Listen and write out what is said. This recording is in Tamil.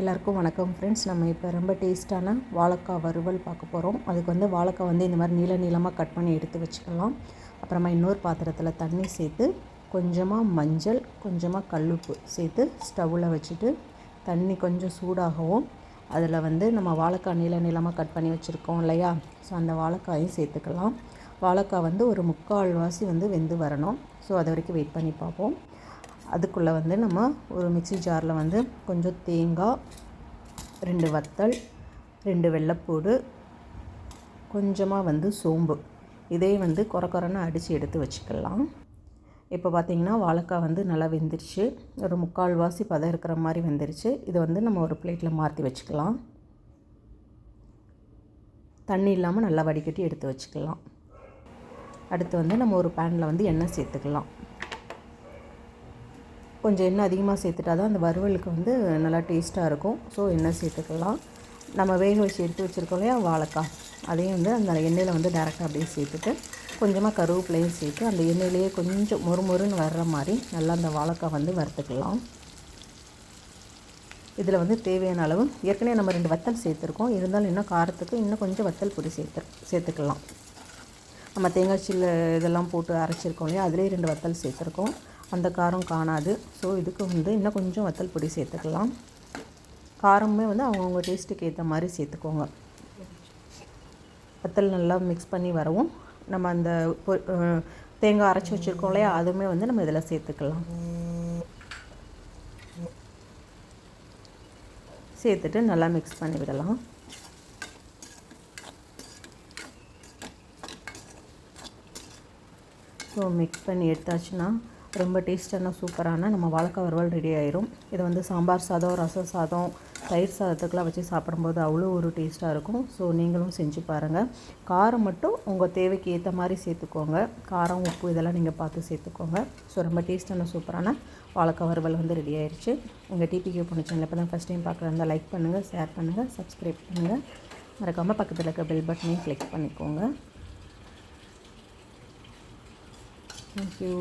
எல்லாருக்கும் வணக்கம் ஃப்ரெண்ட்ஸ் நம்ம இப்போ ரொம்ப டேஸ்ட்டான வாழைக்காய் வறுவல் பார்க்க போகிறோம் அதுக்கு வந்து வாழைக்காய் வந்து இந்த மாதிரி நீள நீளமாக கட் பண்ணி எடுத்து வச்சுக்கலாம். அப்புறமா இன்னொரு பாத்திரத்தில் தண்ணி சேர்த்து கொஞ்சமாக மஞ்சள் கொஞ்சமாக கல்லுப்பு சேர்த்து ஸ்டவ்வில் வச்சுட்டு தண்ணி கொஞ்சம் சூடாகவும் அதில் வந்து நம்ம வாழைக்காய் நீள நீளமாக கட் பண்ணி வச்சுருக்கோம் இல்லையா? ஸோ அந்த வாழைக்காயும் சேர்த்துக்கலாம். வாழைக்காய் வந்து ஒரு முக்கால் வாசி வந்து வெந்து வரணும். ஸோ அது வரைக்கும் வெயிட் பண்ணி பார்ப்போம். அதுக்குள்ளே வந்து நம்ம ஒரு மிக்சி ஜாரில் வந்து கொஞ்சம் தேங்காய் ரெண்டு வத்தல் ரெண்டு வெள்ளைப்பூடு கொஞ்சமாக வந்து சோம்பு. இதே வந்து குறை குறைன்னு அடித்து எடுத்து வச்சுக்கலாம். இப்போ பார்த்திங்கன்னா வாழைக்காய் வந்து நல்லா வெந்துருச்சு. ஒரு முக்கால் வாசி பதம் இருக்கிற மாதிரி வெந்துருச்சு. இதை வந்து நம்ம ஒரு பிளேட்டில் மாற்றி வச்சுக்கலாம். தண்ணி இல்லாமல் நல்லா வடிகட்டி எடுத்து வச்சுக்கலாம். அடுத்து வந்து நம்ம ஒரு பேனில் வந்து எண்ணெய் சேர்த்துக்கலாம். கொஞ்சம் எண்ணெய் அதிகமாக சேர்த்துட்டா தான் அந்த வறுவலுக்கு வந்து நல்லா டேஸ்ட்டாக இருக்கும். ஸோ எண்ணெய் சேர்த்துக்கலாம். நம்ம வேக வச்சு எடுத்து வச்சுருக்கோம் இல்லையா வாழைக்காய். அதையும் வந்து அந்த எண்ணெயில் வந்து டேரெக்டாக அப்படியே சேர்த்துட்டு கொஞ்சமாக கருவேப்பிலையும் சேர்த்து அந்த எண்ணெயிலேயே கொஞ்சம் மொறு மொறுன்னு வர்ற மாதிரி நல்லா அந்த வாழைக்காய் வந்து வறுத்துக்கலாம். இதில் வந்து தேவையான அளவு ஏற்கனவே நம்ம ரெண்டு வத்தல் சேர்த்துருக்கோம். இருந்தாலும் இன்னும் காரத்துக்கு இன்னும் கொஞ்சம் வத்தல் பொடி சேர்த்து சேர்த்துக்கலாம். நம்ம தேங்காய் சில்லு இதெல்லாம் போட்டு அரைச்சிருக்கோம் இல்லையா அதுலேயே ரெண்டு வத்தல் சேர்த்துருக்கோம். அந்த காரம் காணாது. ஸோ இதுக்கு வந்து இன்னும் கொஞ்சம் வத்தல் பொடி சேர்த்துக்கலாம். காரமே வந்து அவங்கவுங்க டேஸ்ட்டுக்கு ஏற்ற மாதிரி சேர்த்துக்கோங்க. வத்தல் நல்லா மிக்ஸ் பண்ணி வரவும் நம்ம அந்த தேங்காய் அரைச்சி வச்சுருக்கோம் இல்லையா அதுவுமே வந்து நம்ம இதில் சேர்த்துக்கலாம். சேர்த்துட்டு நல்லா மிக்ஸ் பண்ணி விடலாம். ஸோ மிக்ஸ் பண்ணி எடுத்தாச்சுன்னா ரொம்ப டேஸ்டான சூப்பரான நம்ம வாழைக்காய் வறுவல் ரெடி ஆயிரும். இதை வந்து சாம்பார் சாதம் ரசம் சாதம் தயிர் சாதத்துக்கெலாம் வச்சு சாப்பிடும்போது அவ்வளோ ஒரு டேஸ்ட்டாக இருக்கும். ஸோ நீங்களும் செஞ்சு பாருங்கள் காரம் மட்டும் உங்கள் தேவைக்கு ஏற்ற மாதிரி சேர்த்துக்கோங்க. காரம் உப்பு இதெல்லாம் நீங்கள் பார்த்து சேர்த்துக்கோங்க. ஸோ ரொம்ப டேஸ்டான சூப்பரான வாழைக்காய் வறுவல் வந்து ரெடி ஆயிடுச்சு உங்கள் டிபிக்கு பொண்ணு சேனல் இப்போ தான் ஃபஸ்ட் டைம் பார்க்குறதா லைக் பண்ணுங்கள் ஷேர் பண்ணுங்கள் சப்ஸ்கிரைப் பண்ணுங்கள் மறக்காமல் பக்கத்தில் இருக்க பெல் பட்டனையும் கிளிக் பண்ணிக்கோங்க. தேங்க்யூ